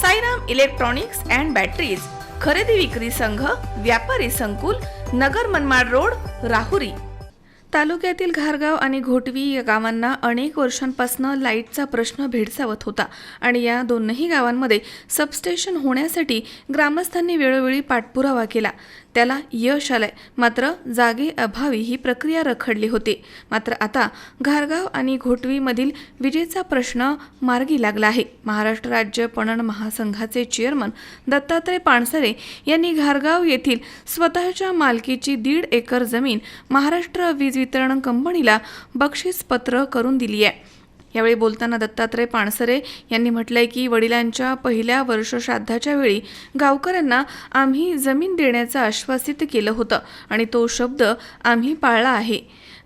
Sairam electronics and batteries खरेदी विक्री संघ व्यापारी संकुल नगर मनमाड रोड राहुरी. तालुक्यातील घारगाव आणि घोटवी या गावांना अनेक वर्षांपासून लाईटचा प्रश्न भेडसावत होता आणि या दोनही गावांमध्ये सबस्टेशन होण्यासाठी ग्रामस्थांनी वेळोवेळी पाठपुरावा केला. त्याला यश आलंय. मात्र जागे अभावी ही प्रक्रिया रखडली होती. मात्र आता घारगाव आणि घोटवीमधील विजेचा प्रश्न मार्गी लागला आहे. महाराष्ट्र राज्य पणन महासंघाचे चेअरमन दत्तात्रय पानसरे यांनी घारगाव येथील स्वतःच्या मालकीची दीड एकर जमीन महाराष्ट्र वीज वितरण कंपनीला बक्षीसपत्र करून दिली आहे. यावेळी बोलताना दत्तात्रय पाणसरे यांनी म्हटलंय की वडिलांच्या पहिल्या वर्षश्राद्धाच्या वेळी गावकऱ्यांना आम्ही जमीन देण्याचं आश्वासित केलं होतं आणि तो शब्द आम्ही पाळला आहे.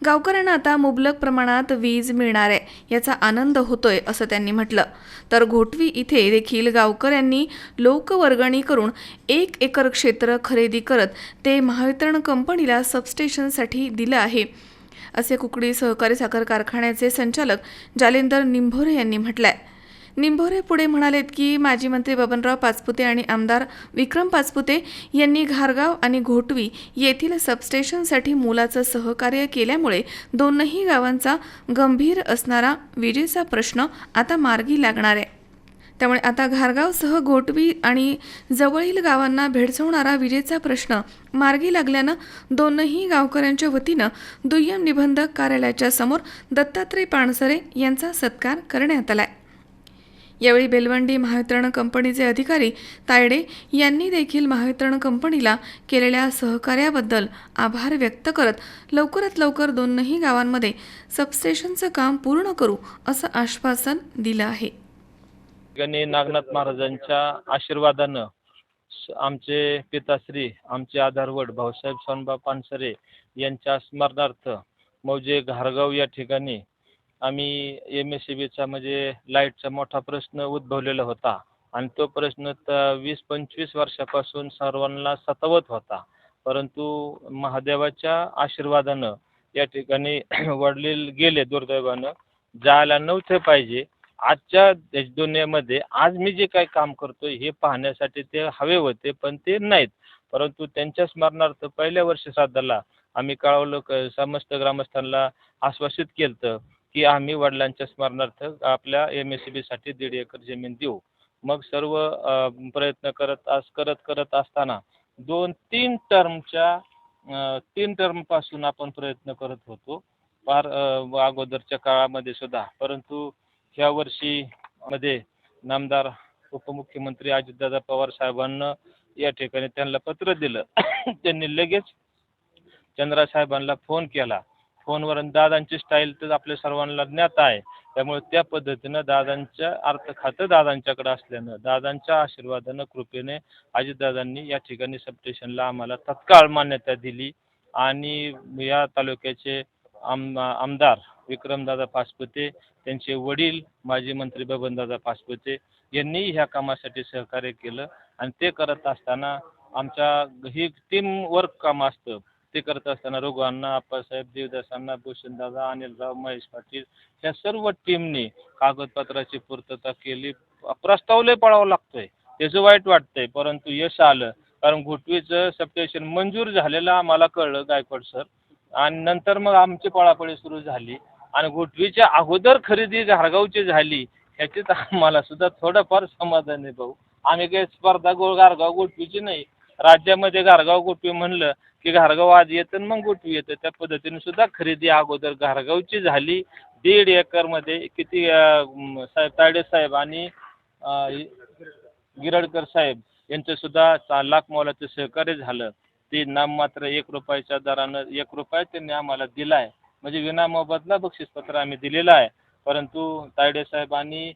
गावकऱ्यांना आता मुबलक प्रमाणात वीज मिळणार आहे याचा आनंद होतोय असं त्यांनी म्हटलं. तर घोटवी इथे देखील गावकऱ्यांनी लोकवर्गणी करून एक एकर क्षेत्र खरेदी करत ते महावितरण कंपनीला सबस्टेशनसाठी दिलं आहे. असे कुकडी सहकारी साखर कारखान्याचे संचालक जालिंदर निंभोरे यांनी म्हटलंय. निंभोरे पुढे म्हणालेत की माजी मंत्री बबनराव पाचपुते आणि आमदार विक्रम पाचपुते यांनी घारगाव आणि घोटवी येथील सबस्टेशनसाठी मोलाचं सहकार्य केल्यामुळे दोनही गावांचा गंभीर असणारा विजेचा प्रश्न आता मार्गी लागणार आहे. त्यामुळे आता घारगावसह घोटवी आणि जवळील गावांना भेडसवणारा विजेचा प्रश्न मार्गी लागल्यानं दोनही गावकऱ्यांच्या वतीनं दुय्यम निबंधक कार्यालयाच्या समोर दत्तात्रय पाणसरे यांचा सत्कार करण्यात आला यावेळी बेलवंडी महावितरण कंपनीचे अधिकारी तायडे यांनी देखील महावितरण कंपनीला केलेल्या सहकार्याबद्दल आभार व्यक्त करत लवकरात लवकर दोनही गावांमध्ये सबस्टेशनचं काम पूर्ण करू असं आश्वासन दिलं आहे. ठिकाणी नागनाथ महाराजांच्या आशीर्वादानं आमचे पिताश्री आमचे आधारवड भाऊसाहेब सोनबा पानसरे यांच्या स्मरणार्थ मौजे घारगाव या ठिकाणी आम्ही एम एस सी बीचा म्हणजे लाईटचा मोठा प्रश्न उद्भवलेला होता. आणि तो प्रश्न तर वीस पंचवीस वर्षापासून सर्वांना सतावत होता. परंतु महादेवाच्या आशीर्वादानं या ठिकाणी वडील गेले दुर्दैवानं. जायला नव्हते पाहिजे. आजच्या देश दुनियामध्ये आज मी जे काही काम करतोय हे पाहण्यासाठी ते हवे होते पण ते नाहीत. परंतु त्यांच्या स्मरणार्थ पहिल्या वर्ष श्राद्धाला आम्ही कळवलो क समस्त ग्रामस्थांना आश्वासित केलं की आम्ही वडिलांच्या स्मरणार्थ आपल्या एम एस सी बीसाठी दीड एकर जमीन देऊ. मग सर्व प्रयत्न करत अस करत करत असताना दोन तीन टर्मच्या तीन टर्मपासून आपण प्रयत्न करत होतो. फार अगोदरच्या काळामध्ये सुद्धा. परंतु ह्या वर्षी मध्ये नामदार उपमुख्यमंत्री अजितदादा पवार साहेबांना या ठिकाणी त्यांना पत्र दिलं. त्यांनी लगेच चंद्रा साहेबांना फोन केला. फोनवर दादांची स्टाईल तर आपल्या सर्वांना ज्ञात आहे. त्यामुळे त्या पद्धतीनं दादांच्या अर्थ खातं दादांच्याकडे असल्यानं दादांच्या आशीर्वादानं कृपेने अजितदादांनी या ठिकाणी सबस्टेशनला आम्हाला तत्काळ मान्यता दिली. आणि या तालुक्याचे आम आमदार विक्रमदादा पाचपुते त्यांचे वडील माजी मंत्री बबनदादा पाचपुते यांनी ह्या कामासाठी सहकार्य केलं. आणि ते करत असताना आमच्या ही टीम वर्क काम असतं. ते करत असताना रघुअण्णा आप्पासाहेब देवदासांना भूषणदादा अनिलराव महेश पाटील ह्या सर्व टीमनी कागदपत्राची पूर्तता केली. प्रस्ताव लय पळावा लागतोय. त्याचं वाईट वाटतंय परंतु यश आलं. कारण घोटवीचं सप्टेशन मंजूर झालेलं आम्हाला कळलं गायकवाड सर आणि नंतर मग आमची पळापळी सुरू झाली. आणि गोठवीच्या अगोदर खरेदी घारगावची झाली ह्याच्यात आम्हाला सुद्धा थोडंफार समाधान आहे भाऊ. आम्ही काही स्पर्धा गो घारगाव गोठवीची नाही. राज्यामध्ये घारगाव गोठवी म्हणलं की घारगाव आज येतं आणि मग गोठवी येतं. त्या पद्धतीने सुद्धा खरेदी अगोदर घारगावची झाली. दीड एकरमध्ये किती साहेब तायडे साहेब आणि गिरडकर साहेब यांचं सुद्धा चा- लाख मोलाचं सहकार्य झालं. ते नाममात्र एक रुपयाच्या दरानं एक रुपया त्यांनी आम्हाला दिला आहे म्हणजे विनामोबदला बक्षीसपत्र आम्ही दिलेलं आहे. परंतु तायडे साहेबांनी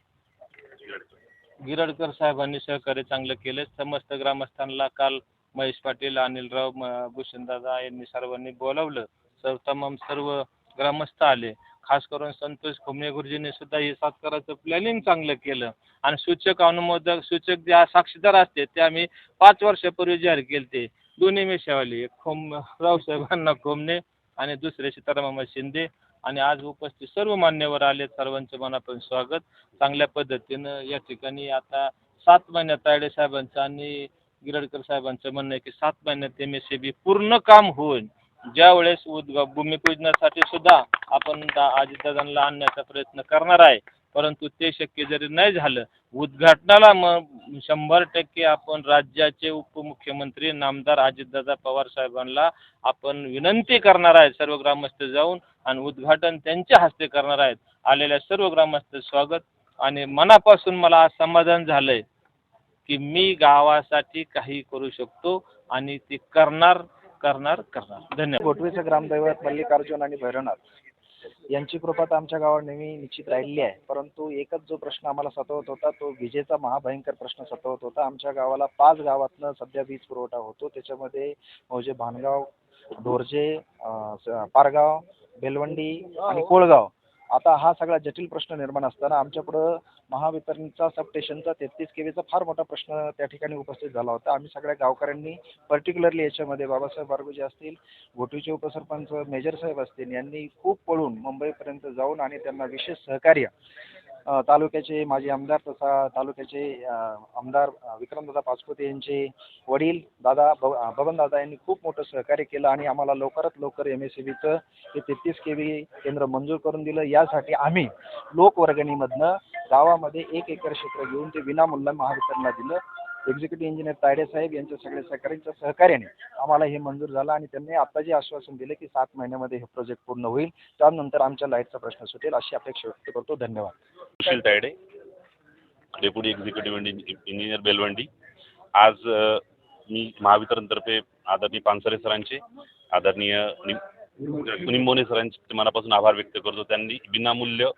गिरडकर साहेबांनी सहकार्य चांगलं केलं. समस्त ग्रामस्थांना काल महेश पाटील अनिलराव म- भूषणदादा यांनी सर्वांनी बोलावलं. सर्व तमाम सर्व ग्रामस्थ आले. खास करून संतोष खोमणे गुरुजींनी सुद्धा हे सातकाराचं प्लॅनिंग चांगलं केलं. आणि सूचक अनुमोदक सूचक जे साक्षीदार असते ते आम्ही पाच वर्षापूर्वी जाहीर केले ते दोन्ही मेशावाली खोम रावसाहेबांना खोमणे आणि दुसरे सीताराम शिंदे आणि आज उपस्थित सर्व मान्यवर आले. सर्वांचे मनापासून स्वागत. चांगल्या पद्धतीनं या ठिकाणी आता सात महिन्यात तायडे साहेबांचं आणि गिरडकर साहेबांचं म्हणणं आहे की सात महिन्यात एम एस सी बी पूर्ण काम होईल. ज्या वेळेस उद्गा भूमिपूजनासाठी सुद्धा आपण दा अजितदादांना आणण्याचा प्रयत्न करणार आहे. परंतु ते शक्य जरी नाही झालं उद्घाटनाला मग शंभर टक्के आपण राज्याचे उपमुख्यमंत्री नामदार अजितदादा पवार साहेबांना आपण विनंती करणार आहे सर्व ग्रामस्थ जाऊन आणि उद्घाटन त्यांच्या हस्ते करणार आहेत. आलेल्या सर्व ग्रामस्थ स्वागत आणि मनापासून मला आज समाधान झालं आहे की मी गावासाठी काही करू शकतो आणि ते करणार करणार करणार. धन्यवाद. गोटवीचं ग्रामदैवत मल्लिकार्जुन आणि भैरवनाथ. यांची कृपा तर आमच्या गावावर नेहमी निश्चित राहिलेली आहे. परंतु एकच जो प्रश्न आम्हाला सतवत होता तो विजेचा महाभयंकर प्रश्न सतवत होता. आमच्या गावाला पाच गावातनं सध्या वीज पुरवठा होतो. त्याच्यामध्ये म्हणजे भानगाव ढोरजे पारगाव बेलवंडी आणि कोळगाव आता हा सगळा जटिल प्रश्न निर्माण असताना आमच्यापुढं महावितरणचा सबस्टेशनचा तेहतीस केवीचा फार मोठा प्रश्न त्या ठिकाणी उपस्थित झाला होता. आम्ही सगळ्या गावकऱ्यांनी पर्टिक्युलरली याच्यामध्ये बाबासाहेब बारगुजे असतील घोटीचे उपसरपंच मेजर साहेब असतील यांनी खूप पळून मुंबईपर्यंत जाऊन आणि त्यांना विशेष सहकार्य तालुक्याचे माजी आमदार तसा तालुक्याचे आमदार विक्रमदादा पाचपुते यांचे वडील दादा भव बबनदादा यांनी खूप मोठं सहकार्य केलं आणि आम्हाला लवकरात लवकर एम एस सी बीचं हे तेहतीस के व्ही केंद्र मंजूर करून दिलं. यासाठी आम्ही लोकवर्गणीमधनं गावामध्ये एक एकर क्षेत्र घेऊन ते विनामूल्य महावितरणला दिलं. एक्झिक्युटिव्ह इंजिनियर तायडे साहेब यांच्या सगळ्या सहकाऱ्यांच्या सहकार्याने आम्हाला हे मंजूर झालं आणि त्यांनी आता जे आश्वासन दिले की सात महिन्यामध्ये हे प्रोजेक्ट पूर्ण होईल त्यानंतर आमच्या लाईटचा प्रश्न सुटेल अशी अपेक्षा व्यक्त करतो. धन्यवाद. Sushil Tayade deputy executive engineer Belwandi. आज अ, मी महावितरणतर्फे आदरणीय पानसरे सरांचे आदरणीय निंबोने सरांचे मनापासून आभार व्यक्त करतो. त्यांनी विनामूल्य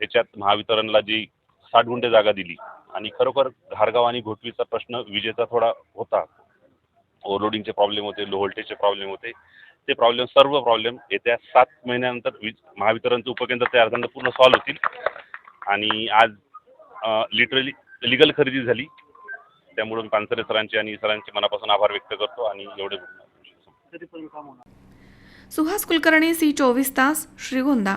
याच्यात महावितरणला जी साठ गुंठे जागा दिली. आणि खरोखर घारगाव आणि घोटवीचा प्रश्न विजेचा थोडा होता. ओव्हरलोडिंगचे प्रॉब्लेम होते लो व्होल्टेजचे प्रॉब्लेम होते. ते प्रॉब्लेम सर्व प्रॉब्लेम येत्या सात महिन्यानंतर वीज महावितरणचं उपकेंद्र तयार झालं पूर्ण सॉल्व्ह होतील. आणि आज लिटरली लिगल खरेदी झाली. त्यामुळे पानसरे सरांचे आणि सरांचे मनापासून आभार व्यक्त करतो आणि एवढे सुहास कुलकर्णी सी चोवीस तास Shrigonda.